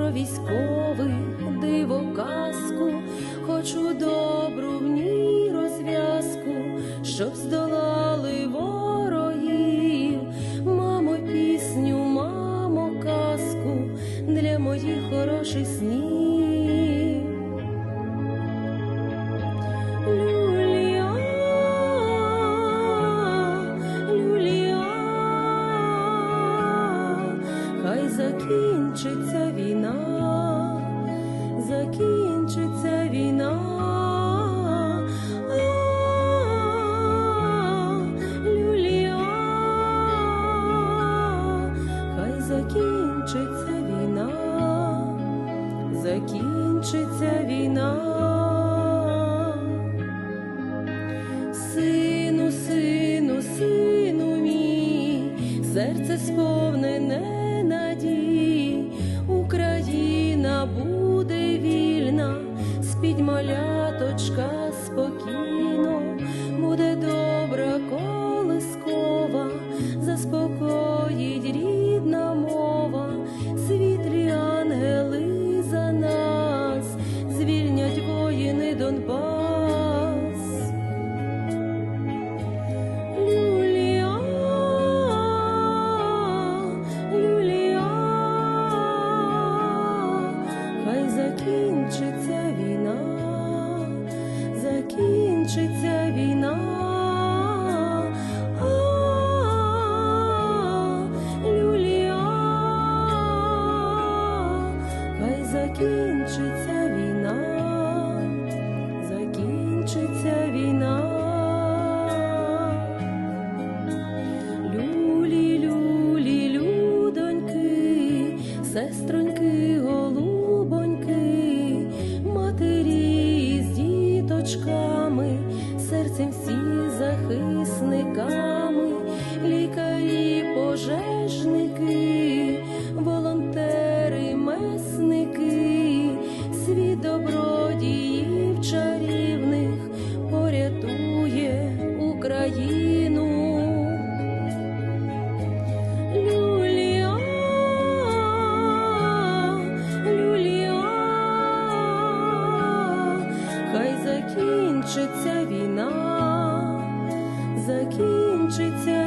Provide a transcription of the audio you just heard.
військових диво казку, хочу добру в ній розв'язку, щоб здолали ворогів. Мамо, пісню, мамо, казку для моїх хороших снів. Закінчиться війна, закінчиться війна. А, хай закінчиться війна, закінчиться війна. Сину, сину, сину мій, серце сповнене буде вільна, спіть маляточка спокійно, закінчиться війна, закінчиться війна. А, хай закінчиться війна, закінчиться війна. Люлі, люлі, людоньки, сестроньки, серцем всі захисниками, лікарі, пожежники, закінчиться війна, закінчиться